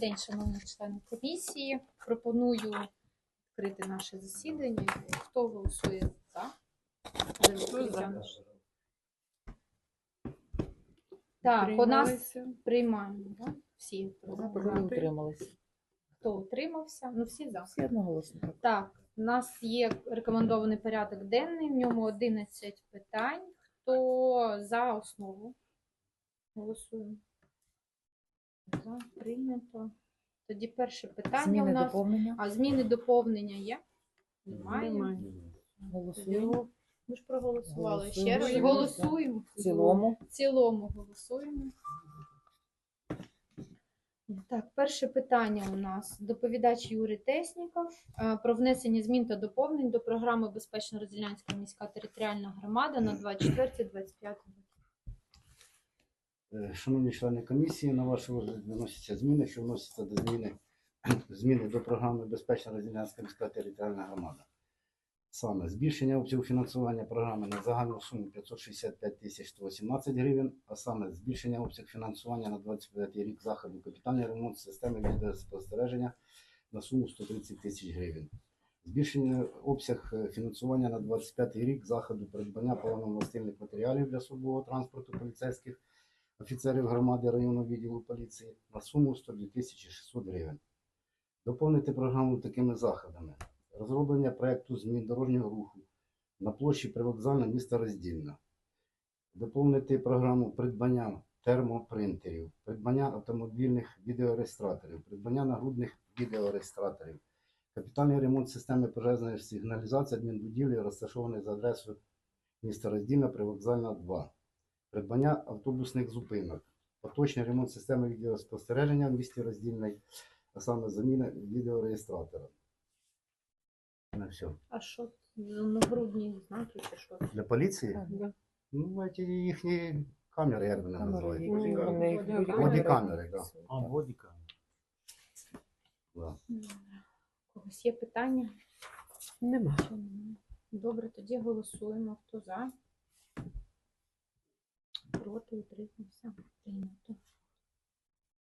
День, шановні члени комісії. Пропоную відкрити наше засідання. Хто голосує за? За відкриття? Так, у нас приймаємо, да? всі. Проти утримались. Хто утримався? Ну, всі за. Всі одноголосно. так. Так, у нас є рекомендований порядок денний, в ньому 11 питань. Хто за основу? Голосуємо. За, прийнято. Тоді перше питання у нас. доповнення. А зміни доповнення є? Немає. Голосуємо. Ми ж проголосували. Голосуємо. Ще раз голосуємо. В цілому. В цілому голосуємо. Так, перше питання у нас. Доповідач Юрій Тесніков е, про внесення змін та доповнень до програми Безпечна Розділянська міська територіальна громада на 24-25 Е, Шановні члени комісії, на ваш розгляд виносяться зміни, що вносяться до зміни, зміни до програми Безпечна Розділянська міська територіальна громада. Саме збільшення обсягу фінансування програми на загальну суму 565 тисяч 118 гривень, а саме збільшення обсягу фінансування на 25 рік заходу капітальний ремонт системи відеоспостереження на суму 130 тисяч гривень. Збільшення обсяг е, фінансування на 25 рік заходу придбання паливно-мастильних матеріалів для особового транспорту поліцейських офіцерів громади районного відділу поліції на суму 102 тисячі 600 гривень. Доповнити програму такими заходами. Розроблення проєкту змін дорожнього руху на площі привокзальна міста Роздільна. Доповнити програму придбання термопринтерів, придбання автомобільних відеореєстраторів, придбання нагрудних відеореєстраторів, капітальний ремонт системи пожежної сигналізації адмінбудівлі, розташованої за адресою міста Роздільна, привокзальна 2 придбання автобусних зупинок, поточний ремонт системи відеоспостереження в місті роздільний, а саме заміна відеореєстратора. На все. А що? Ну, грудні знаки чи що? Для поліції? Так. Ну, ці їхні камери, як вони називають. бодікамери. так. А, водика. Да. У когось є питання? Нема. Добре, тоді голосуємо. Хто за? Проти утримався. Прийнято.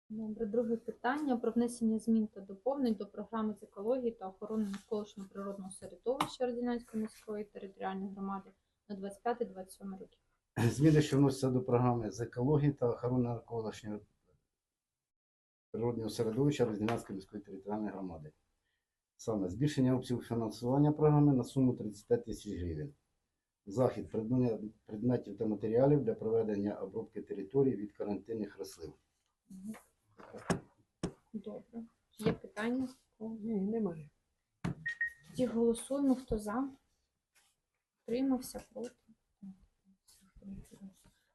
Добре, друге питання про внесення змін та доповнень до програми з екології та охорони навколишнього природного середовища Родинянської міської територіальної громади на 25-27 роки. Зміни, що вносяться до програми з екології та охорони навколишнього природного середовища Розділянської міської територіальної громади. Саме збільшення обсягу фінансування програми на суму 35 тисяч гривень. Захід предметів та матеріалів для проведення обробки території від карантинних рослин. Добре. Є питання? Ні, немає. Тоді голосуємо, хто за. Утримався проти.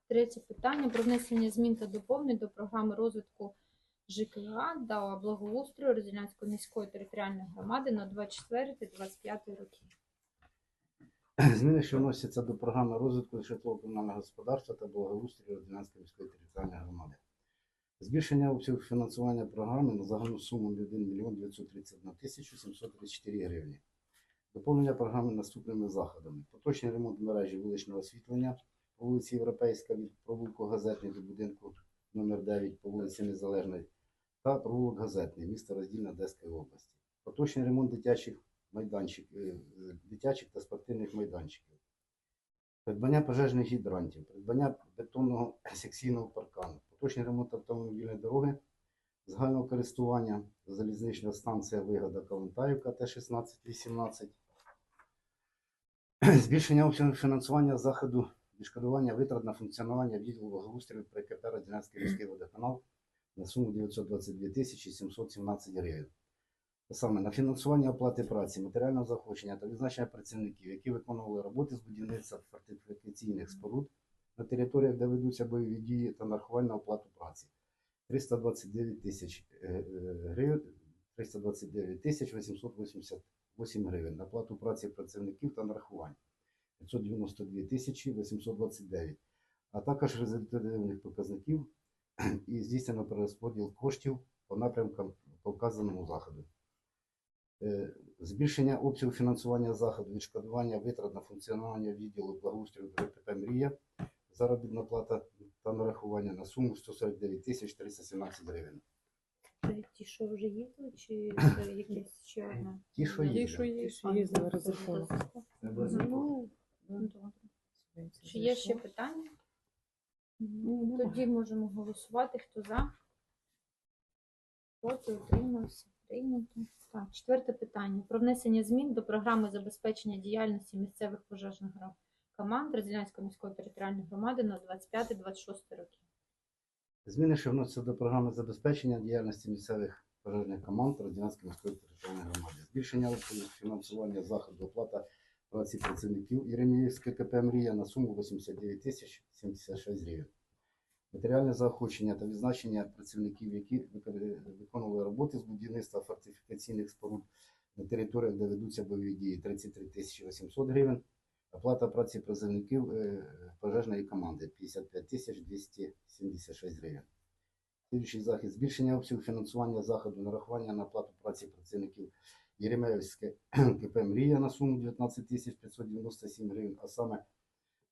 Третє питання про внесення змін та доповнень до програми розвитку ЖКГ та благоустрою Розділянської міської територіальної громади на 24-25 роки. Зміни, що вносяться до програми розвитку житлово-комунального господарства та благоустрою Родинянської міської територіальної громади. Збільшення обсягу фінансування програми на загальну суму 1 мільйон 931 тисячу 734 гривні. Доповнення програми наступними заходами. Поточний ремонт мережі вуличного освітлення по вулиці Європейська від провулку Газетний до будинку номер 9 по вулиці Незалежної та провулок Газетний, місто Роздільна Одеської області. Поточний ремонт дитячих майданчиків, е, дитячих та спортивних майданчиків. Придбання пожежних гідрантів, придбання бетонного секційного паркану, поточний ремонт автомобільної дороги загального користування, залізнична станція Вигода Калантаївка Т-16-18, збільшення обсягу фінансування заходу відшкодування витрат на функціонування відділу благоустрою при КП Радянський міський водоканал на суму 922 тисячі 717 гривень. Саме на фінансування оплати праці, матеріального заохочення та відзначення працівників, які виконували роботи з будівництва фортифікаційних споруд на територіях, де ведуться бойові дії та нарахувальну оплату праці. 329 тисяч е, е, гривень, 329 тисяч 888 гривень на оплату праці працівників та нарахувань. 592 тисячі 829, а також результативних показників і здійснено перерозподіл коштів по напрямкам по вказаному заходу. Е, Збільшення обсягу фінансування заходу, відшкодування витрат на функціонування відділу благоустрою ГПП «Мрія», заробітна плата та нарахування на суму 149 тисяч 317 гривень. Ті, що вже їздили, чи це якесь ще одне? Ті, що є. Ті, що є, що є на розрахунок. розрахунок. Ну, Ну, добре. Чи є ще питання? Тоді можемо голосувати. Хто за? Проти утримався. Прийнято. Так, четверте питання. Про внесення змін до програми забезпечення діяльності місцевих пожежних команд Радзілянської міської територіальної громади на 25-26 роки. Зміни, що вносяться до програми забезпечення діяльності місцевих пожежних команд Радянської міської територіальної громади. Збільшення фінансування заходу оплата праці працівників Єреміївської КП «Мрія» на суму 89 тисяч 76 гривень. Матеріальне заохочення та відзначення працівників, які виконували роботи з будівництва фортифікаційних споруд на територіях, де ведуться бойові дії 33 тисячі 800 гривень. Оплата праці призовників е, пожежної команди 55 тисяч 276 гривень. Слідуючий захід збільшення обсягу фінансування заходу нарахування на оплату праці працівників Єремеївське КП Мрія на суму 19 тисяч 597 гривень, а саме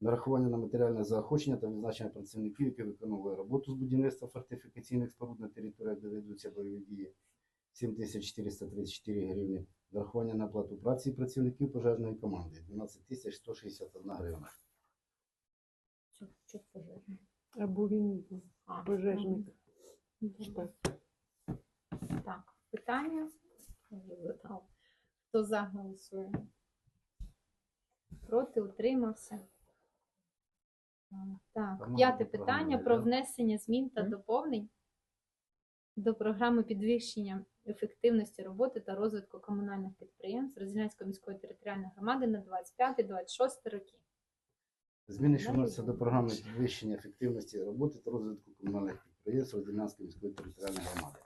нарахування на матеріальне заохочення та відзначення працівників, які виконували роботу з будівництва фортифікаційних споруд на територіях, де ведуться бойові дії 7434 гривні. Нарахування на оплату праці працівників пожежної команди 12 тисяч 161 гривна. Що, що? Або він пожежник. Так, питання. Я вже згадала. Хто за голосує? Проти утримався. Так, п'яте питання про внесення змін та доповнень до програми підвищення ефективності роботи та розвитку комунальних підприємств Розілянської міської територіальної громади на 25-26 роки. Зміни, що вносяться до програми підвищення ефективності роботи та розвитку комунальних підприємств Родинянської міської територіальної громади.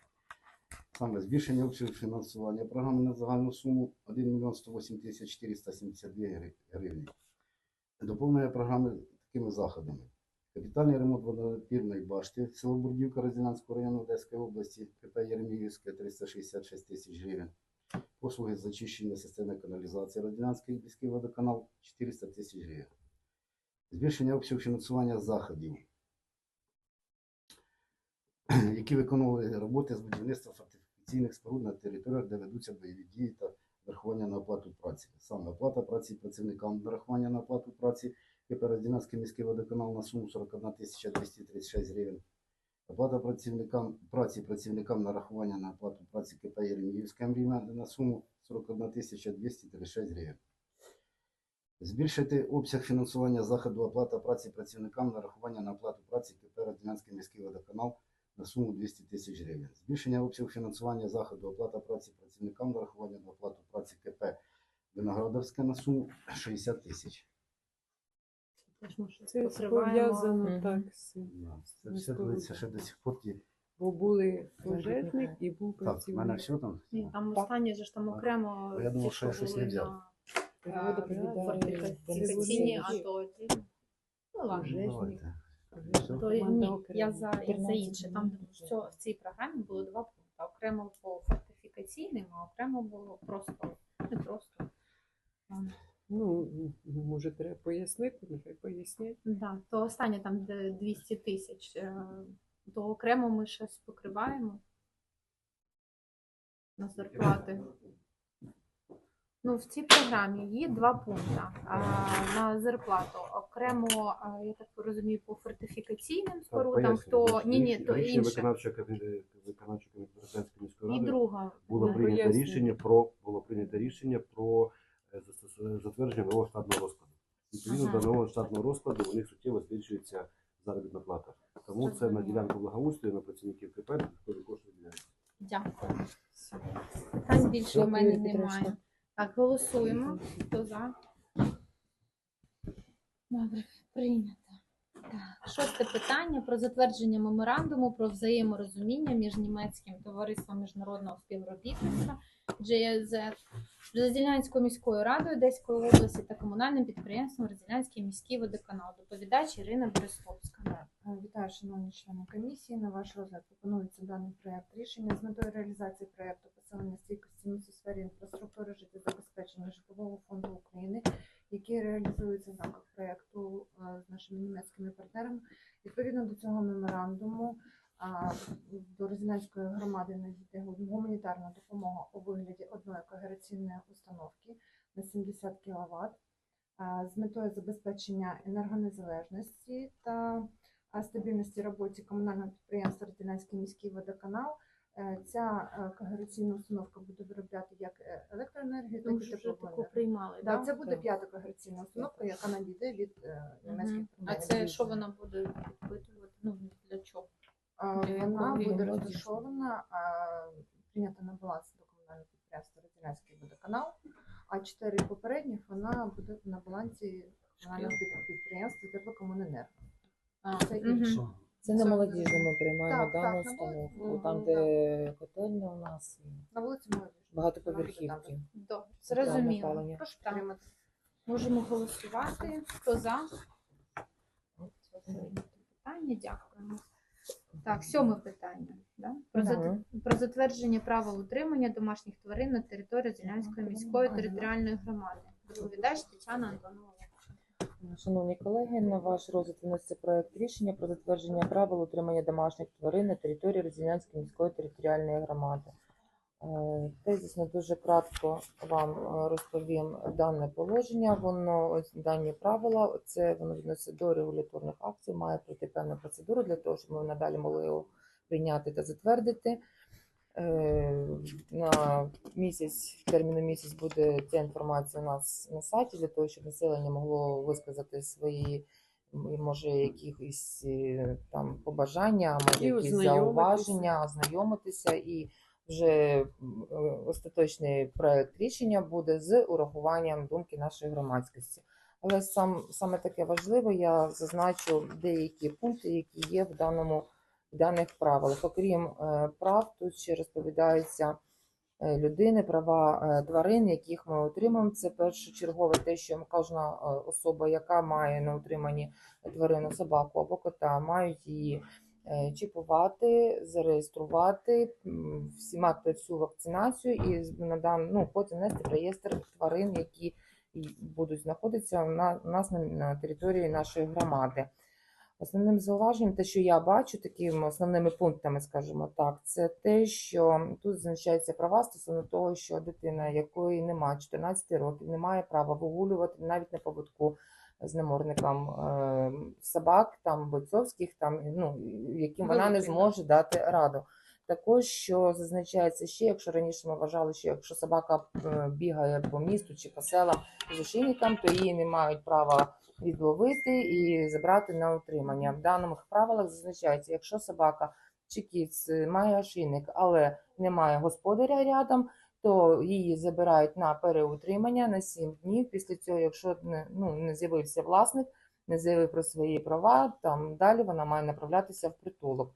Саме збільшення обсягу фінансування програми на загальну суму 1 мільйон 108 тисяч 472 гри- гривні. Доповнення програми такими заходами. Капітальний ремонт водонапірної башти село Бурдівка Розділянського району Одеської області, КП Єреміївське 366 тисяч гривень. Послуги з очищення системи каналізації Родинянський міський водоканал 400 тисяч гривень. Збільшення обсягу фінансування заходів, які виконували роботи з будівництва фортифікаційних споруд на територіях, де ведуться бойові дії та нарахування на оплату праці. Саме оплата праці працівникам нарахування на оплату праці КП міський водоканал на суму 41 236 гривень. Оплата працівникам праці працівникам нарахування на оплату праці КП Єреміївська мрія на суму 41 236 гривень. Збільшити обсяг фінансування заходу оплата праці працівникам нарахування на оплату праці КП Радянський міський водоканал на суму 200 тисяч гривень. Збільшення обсягу фінансування заходу оплата праці працівникам нарахування на оплату праці КП Виноградовське на суму 60 тисяч. Це пов'язано так з Це Ну, все дивиться ще до сих пор. ті- бо були пожежник і був Так, в мене працівник. все там. Ні, там останнє ж там окремо. Я думав, ті, що я щось були не взяв. на, фортифікаційні, а то отдільно. Ну ладно. Пожежник. Давайте. Пожежник. То ні, я за, я за інше. Там в, цьо- в цій програмі було два пункти. Окремо по фортифікаційним, а окремо було просто не просто. Ладно. Ну, може, треба пояснити, нехай пояснять. Да, то останнє там де 200 тисяч. е, То окремо ми щось покриваємо на зарплати. Ну, в цій програмі є два пункти а, на зарплату. Окремо, а, я так розумію, по фортифікаційним спорудам, хто ні, ні, то інше. виконавчого комітету виконавчого комітету Радянської міської І друга. було прийнято рішення про було прийнято рішення про затвердження нового штатного розкладу. Відповідно Ага. до нового штатного розкладу у них суттєво збільшується заробітна плата. Тому це на ділянку благоустрою на працівників КП кожен кошти виділяються. Дякую. Там Питань більше у мене немає. Так, голосуємо. Хто за? Добре, прийнято. Шосте питання про затвердження меморандуму про взаєморозуміння між німецьким товариством міжнародного співробітництва GSZ, Розділянською міською радою Одеської області та комунальним підприємством Розділянський міський водоканал. Доповідач Ірина Берестовська. Е, Вітаю, шановні члени комісії. На ваш розгляд пропонується даний проект рішення з метою реалізації проекту посилення стійкості місць у сфері інфраструктури життєзабезпечення житлового фонду України, який реалізується в рамках проекту е, з нашими німецькими партнерами. Відповідно до цього меморандуму до Розінецької громади надійде гуманітарна допомога у вигляді одної когераційної установки на 70 кВт з метою забезпечення енергонезалежності та стабільності роботи комунального підприємства Родинянський міський водоканал. Е, Ця е, когераційна установка буде виробляти як е, електроенергію, так і теплоенергію. приймали, Да, це буде п'ята когераційна установка, яка надійде від німецьких. А це що вона буде підпитувати? Ну, для чого? Для Вона буде розташована, прийнята на баланс до комунального підприємства Родинянський водоканал, а чотири попередніх вона буде на балансі комунального підприємства Теплокомуненерго. А, Це мгм. інше. Це на Це- молодіжну ми приймаємо Так, дану на установку, молодіжну, там, де котельня у нас і На вулиці Молодіжна. багатоповерхівки. Добре, зрозуміло. опалення. Прошу підтримати. Можемо голосувати. Хто за? Питання, дякуємо. Так, сьоме питання. Да? Про, Да. зат- про затвердження правил утримання домашніх тварин на території Зеленської міської територіальної громади. Доповідач Тетяна Антонова. Шановні колеги, на ваш розгляд виноситься проект рішення про затвердження правил утримання домашніх тварин на території Розілянської міської територіальної громади. Е, Тезісно дуже кратко вам е, розповім дане положення. Воно дані правила. Це воно відноситься до регуляторних акцій, має пройти певну процедуру для того, щоб ми надалі могли його прийняти та затвердити. Е, На місяць, терміну місяць буде ця інформація у нас на сайті для того, щоб населення могло висказати свої, може, якісь е, там побажання, може, якісь зауваження, ознайомитися і вже е, остаточний проект рішення буде з урахуванням думки нашої громадськості. Але сам саме таке важливе, я зазначу деякі пункти, які є в даному даних правилах. Окрім е, прав, тут ще розповідаються е, людини, права е, тварин, яких ми отримаємо. Це першочергове те, що кожна особа, яка має на утриманні тварину, собаку або кота, мають її чіпувати, зареєструвати, м, всі мати всю вакцинацію і надан, ну, потім в реєстр тварин, які будуть знаходитися на, у нас на, на території нашої громади. Основним зауваженням, те, що я бачу, такими основними пунктами, скажімо так, це те, що тут зазначаються права стосовно того, що дитина, якої немає 14 років, не має права вигулювати навіть на поводку з наморником е, собак, там бойцовських, там ну яким вона не зможе дати раду. Також що зазначається ще, якщо раніше ми вважали, що якщо собака е, бігає по місту чи по селам з ошейником, то її не мають права відловити і забрати на утримання. В даних правилах зазначається, якщо собака чи кіт е, має ошейник, але немає господаря рядом, то її забирають на переутримання на 7 днів. Після цього, якщо не, ну, не з'явився власник, не заявив про свої права, там далі вона має направлятися в притулок.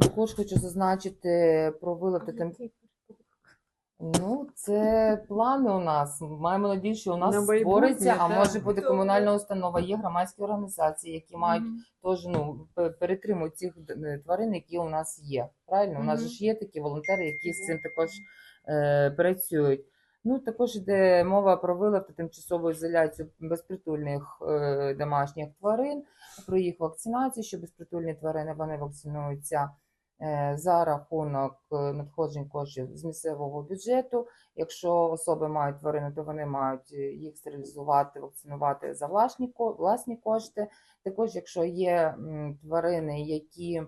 Також хочу зазначити про вилати. Ну, це плани у нас. Маємо надію, що у нас На створиться, а може бути комунальна установа. Є громадські організації, які мають теж ну перетримують цих е, тварин, які у нас є. Правильно, у нас же ж є такі волонтери, які з цим також е, працюють. Ну також йде мова про вилов та тимчасову ізоляцію безпритульних е, домашніх тварин, про їх вакцинацію, що безпритульні тварини вони вакцинуються. Е, За рахунок е, надходжень коштів з місцевого бюджету. Якщо особи мають тварини, то вони мають е, їх стерилізувати, вакцинувати за власні, власні кошти. Також, якщо є тварини, які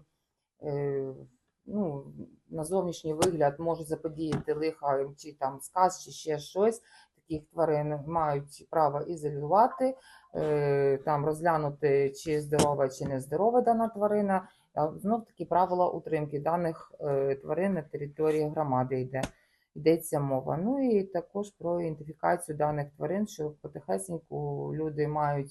ну, на зовнішній вигляд можуть заподіяти лиха чи там сказ, чи ще щось, таких тварин мають право ізолювати, там розглянути, чи здорова, чи не здорова дана тварина. Знов таки правила утримки даних е, тварин на території громади йде. Йдеться мова. Ну і також про ідентифікацію даних тварин, що потихесеньку люди мають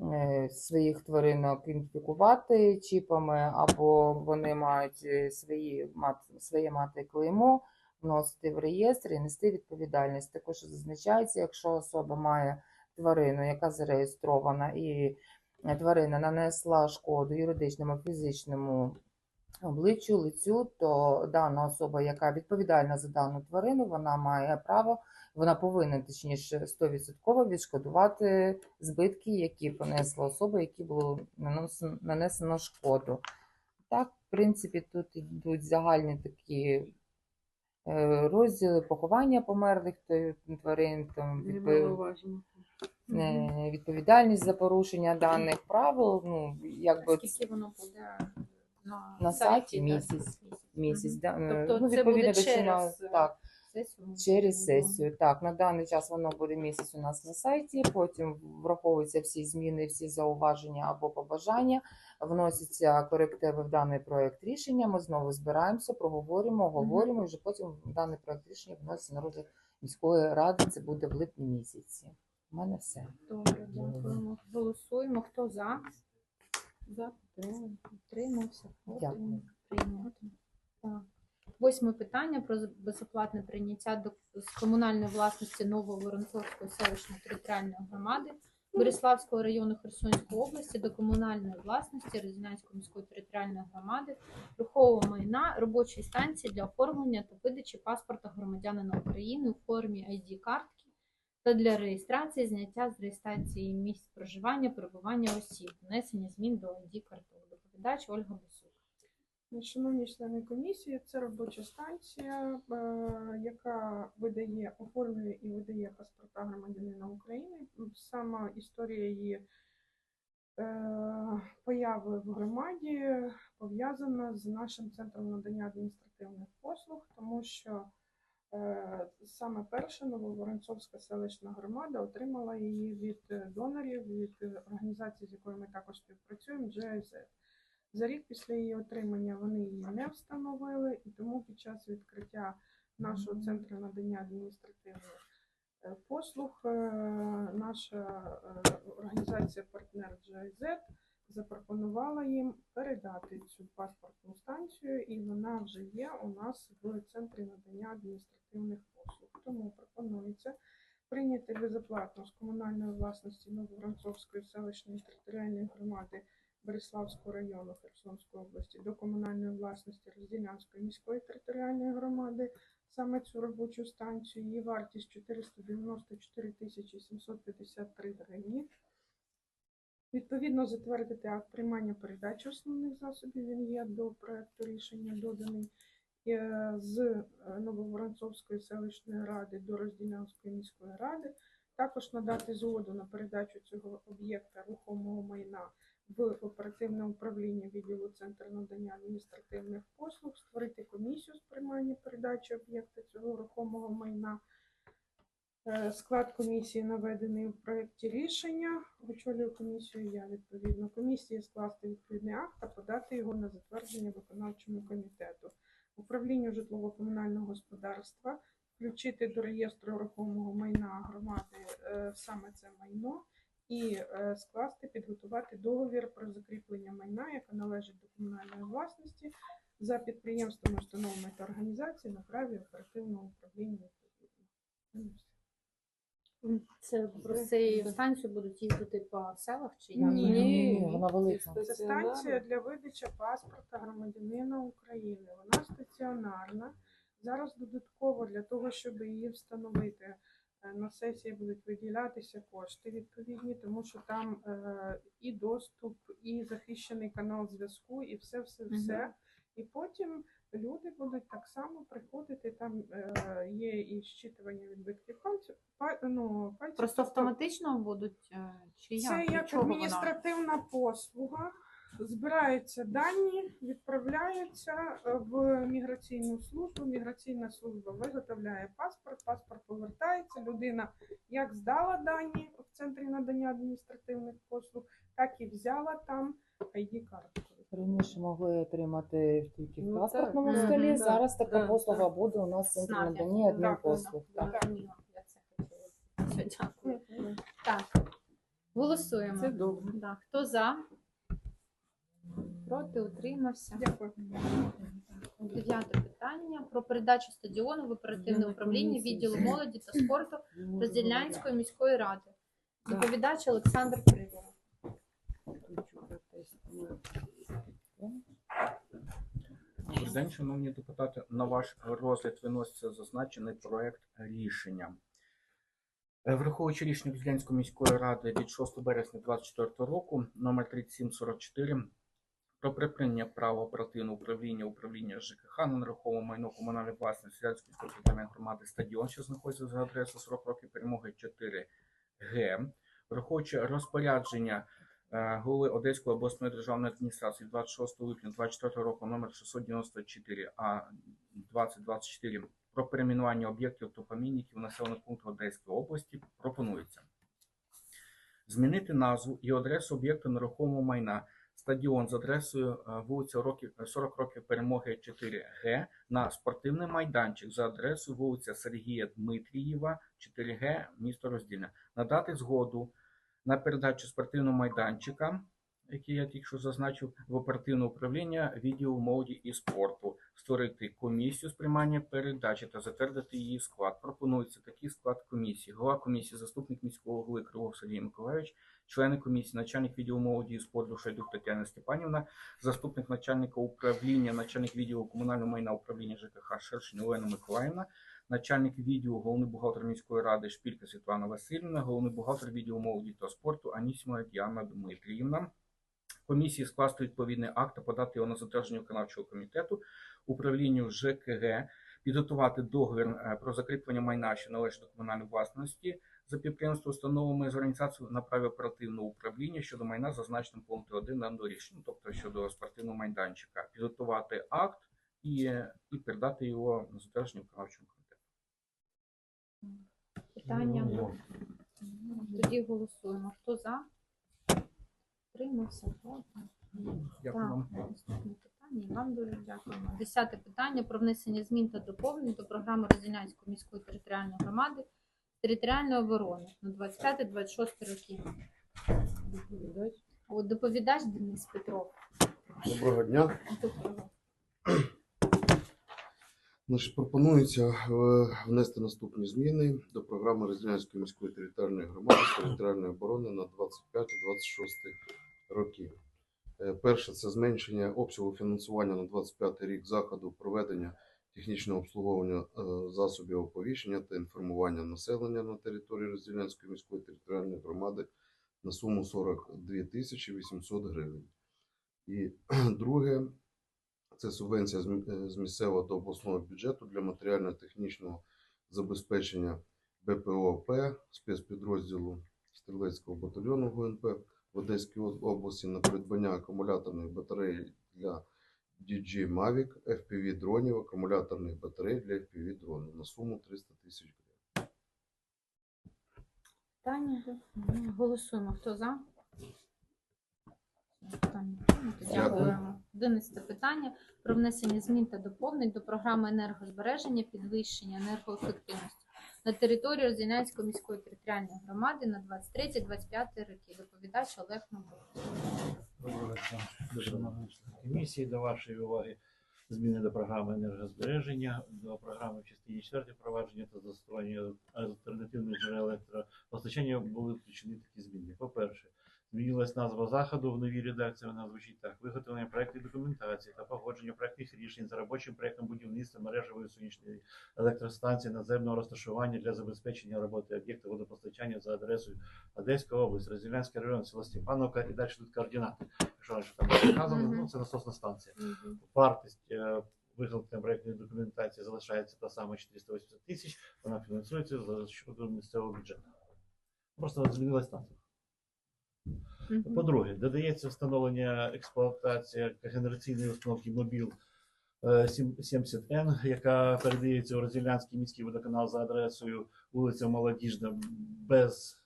е, своїх тваринок ідентифікувати чіпами, або вони мають е, свої своє мати клеймо, вносити в реєстр і нести відповідальність. Також зазначається, якщо особа має тварину, яка зареєстрована, і тварина нанесла шкоду юридичному, фізичному обличчю, лицю, то дана особа, яка відповідальна за дану тварину, вона має право, вона повинна точніше 100% відшкодувати збитки, які понесла особа, які було нанесено, шкоду. Так, в принципі, тут йдуть загальні такі розділи поховання померлих тварин, там е, відповідальність за порушення даних правил. Ну, якби Скільки воно буде на, На сайті місяць. місяць. Мгм. Да, е, Тобто ну, це буде через, е, так, Сесію? через сесію. Так, на даний час воно буде місяць у нас на сайті. Потім враховуються всі зміни, всі зауваження або побажання. Вносяться корективи в даний проект рішення. Ми знову збираємося, проговоримо, говоримо. І вже потім даний проект рішення вноситься на розгляд міської ради. Це буде в липні місяці. У мене все. Добре, дякуємо. Голосуємо. Хто за? За підтримуємо. Підтримався. Дякую. Прийнято. Так. Восьме питання про безоплатне прийняття до з комунальної власності Нововоронцовської селищної територіальної громади Бориславського району Херсонської області до комунальної власності Резидентської міської територіальної громади рухового майна робочої станції для оформлення та видачі паспорта громадянина України у формі ID картки та для реєстрації зняття з реєстрації місць проживання, перебування осіб, внесення змін до ID карток. Доповідач Ольга Бусук. Шановні члени комісії, це робоча станція, е, яка видає, оформлює і видає паспорта громадянина України. Сама історія її е, появи в громаді пов'язана з нашим центром надання адміністративних послуг, тому що е, саме перша Нововоронцовська селищна громада отримала її від донорів, від організації, з якою ми також співпрацюємо, GIZ. За рік після її отримання вони її не встановили, і тому під час відкриття нашого центру надання адміністративних е, послуг е, наша е, організація партнер GIZ запропонувала їм передати цю паспортну станцію, і вона вже є у нас в центрі надання адміністративних послуг. Тому пропонується прийняти безоплатно з комунальної власності Нововоронцовської селищної територіальної громади Бориславського району Херсонської області до комунальної власності Розділянської міської територіальної громади саме цю робочу станцію. Її вартість 494 тисячі 753 гривні. Відповідно, затвердити акт приймання передачі основних засобів. Він є до проекту рішення доданий е, з е, Нововоронцовської селищної ради до Розділянської міської ради. Також надати згоду на передачу цього об'єкта рухомого майна в оперативне управління відділу Центру надання адміністративних послуг, створити комісію з приймання передачі об'єкта цього рухомого майна. Е, Склад комісії наведений у проєкті рішення. Очолюю комісію я відповідно. Комісії скласти відповідний акт та подати його на затвердження виконавчому комітету. Управлінню житлово-комунального господарства включити до реєстру рухомого майна громади е, саме це майно і е, скласти, підготувати договір про закріплення майна, яке належить до комунальної власності за підприємствами, установами та організаціями на праві оперативного управління. Ну. Це про цією станцію будуть їздити по селах чи як? Ні. Ні, вона велика. Це станція для видачі паспорта громадянина України. Вона стаціонарна. Зараз додатково для того, щоб її встановити, на сесії будуть виділятися кошти відповідні, тому що там е, і доступ, і захищений канал зв'язку, і все, все, все. І потім люди будуть так само приходити. Там е, є і щитування відбитків пальців. Па, ну, пальців Просто тобто автоматично будуть е, чи як? це як адміністративна послуга. Збираються дані, відправляються е, в міграційну службу. Міграційна служба виготовляє паспорт, паспорт повертається. Людина як здала дані в центрі надання адміністративних послуг, так і взяла там id картку Раніше могли отримати тільки в Ну, паспортному так. столі. Мгм. Зараз Так, така так, послуга так. буде у нас в центрі надання адмінпослуг. Так, Так. так. Я це хотіла. Все, дякую. Так, голосуємо. Це добре. Да. Хто за? Проти, утримався. Дякую. Дев'яте питання про передачу стадіону в оперативне управління відділу молоді та спорту Роздільнянської міської ради. Доповідач Олександр Криворов. Добрий день, шановні депутати. На ваш розгляд виноситься зазначений проект рішення. Е, Враховуючи рішення Розглянської міської ради від 6 березня 2024 року, номер 3744 про припинення права оперативного управління управління ЖКХ на нерухоме майно комунальної власності Сільської територіальної громади. Стадіон, що знаходиться за адресою 40 років перемоги 4 Г, враховуючи розпорядження е, голови Одеської обласної державної адміністрації 26 липня 2024 року номер 694 А 2024 про перейменування об'єктів топомініків населених пунктів Одеської області пропонується змінити назву і адресу об'єкту нерухомого майна стадіон з адресою е, вулиця років 40 років перемоги 4 Г на спортивний майданчик за адресою вулиця Сергія Дмитрієва 4 Г місто Роздільне. Надати згоду на передачу спортивного майданчика, який я тільки що зазначив, в оперативне управління відділу молоді і спорту, створити комісію з приймання передачі та затвердити її склад. Пропонується такий склад комісії. Голова комісії, заступник міського голови Кривов Сергій Миколаївич, члени комісії, начальник відділу молоді і спорту Шайдук Тетяна Степанівна, заступник начальника управління, начальник відділу комунального майна управління ЖКХ Шершень Олена Миколаївна, начальник відділу, головний бухгалтер міської ради Шпілька Світлана Васильівна, головний бухгалтер відділу молоді та спорту Анісіма Діана Дмитріївна. Комісії скласти відповідний акт та подати його на затвердження виконавчого комітету, управлінню ЖКГ, підготувати договір е, про закріплення майна, що належить до комунальної власності за підприємство установами з організацією на праві оперативного управління щодо майна, зазначеним пункту 1 даного рішення, ну, тобто щодо спортивного майданчика, підготувати акт і, і передати його на затвердження виконавчому комітету. Питання? Тоді голосуємо. Хто за? Тримався. Дякую вам. Питання. Вам дуже дякуємо. Десяте питання про внесення змін та доповнень до програми Розділянської міської територіальної громади територіальної оборони на 25-26 роки. От доповідач Денис Петров. Доброго дня. Доброго. Значить, пропонується е, внести наступні зміни до програми Розділянської міської територіальної громади з територіальної оборони на 25-26 роки. Е, Перше це зменшення обсягу фінансування на 25 рік заходу проведення технічного обслуговування е, засобів оповіщення та інформування населення на території Розділянської міської територіальної громади на суму 42 тисячі 800 гривень. І друге це субвенція е, з місцевого до обласного бюджету для матеріально-технічного забезпечення БПОП спецпідрозділу стрілецького батальйону ГУНП в Одеській області на придбання акумуляторних батарей для DG Mavic, FPV дронів, акумуляторних батарей для FPV дронів на суму 300 тисяч гривень. Питання? Голосуємо. Хто за? Дякуємо. Одинадцяте питання про внесення змін та доповнень до програми енергозбереження підвищення енергоефективності на території Розінянської міської територіальної громади на 23-25 роки. Доповідач Олег Новий. Доброго комісії. До вашої уваги зміни до програми енергозбереження, до програми в частині 4 провадження та застосування альтернативних джерел електропостачання були включені такі зміни. По-перше, змінилась назва заходу в новій редакції. Вона звучить так: виготовлення проектної документації та погодження проектних рішень за робочим проектом будівництва мережевої сонячної електростанції наземного розташування для забезпечення роботи об'єкта водопостачання за адресою Одеська область, Розділянський район, село Степановка і далі тут координати. Якщо раніше там було сказано, ну це насосна станція. Вартість е, виготовлення проектної документації залишається та сама 480 тисяч, вона фінансується за щодо місцевого бюджету. Просто змінилась назва. По-друге, додається встановлення експлуатація генераційної установки мобіл е, 70N, яка передається у Розділянський міський водоканал за адресою вулиця Молодіжна без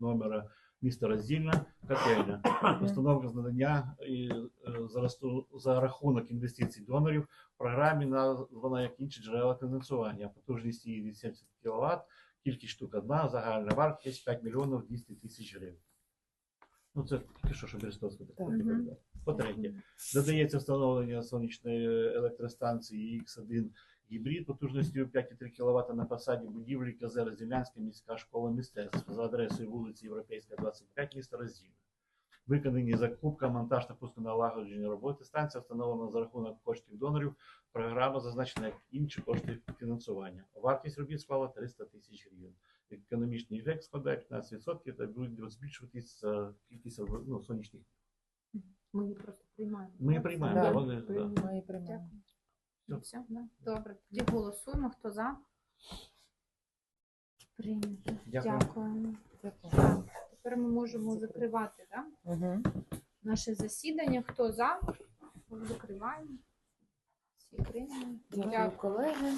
номера міста Роздільна, котельня. Установка з надання і е, за, за рахунок інвестицій донорів в програмі названа як інші джерела фінансування. Потужність її від 70 кВт, кількість штук одна, загальна вартість 5 мільйонів 200 тисяч гривень. Ну, це тільки що, що Берестовська так доповідає. По-третє, додається встановлення сонячної електростанції X1 гібрид потужністю 5,3 кВт на фасаді будівлі КЗ Розділянська міська школа мистецтв за адресою вулиці Європейська, 25, місто Роздільне. Виконані закупка, монтаж та пусконалагодження роботи. Станція встановлена за рахунок коштів донорів. Програма зазначена як інші кошти фінансування. Вартість робіт склала 300 тисяч гривень. Економічний ефект складає 15% та буде збільшуватись за кількість ну, сонячних Ми її просто приймаємо. Ми так? приймаємо, Да. да, вони, да. Ми приймаємо. Дякую. Все, да? Добре, тоді голосуємо. Хто за? Прийнято. Дякую. Дякуємо. Дякую. Тепер ми можемо закривати да? Угу. наше засідання. Хто за? Закриваємо. Всі прийняли. Дякую, Дякую. колеги.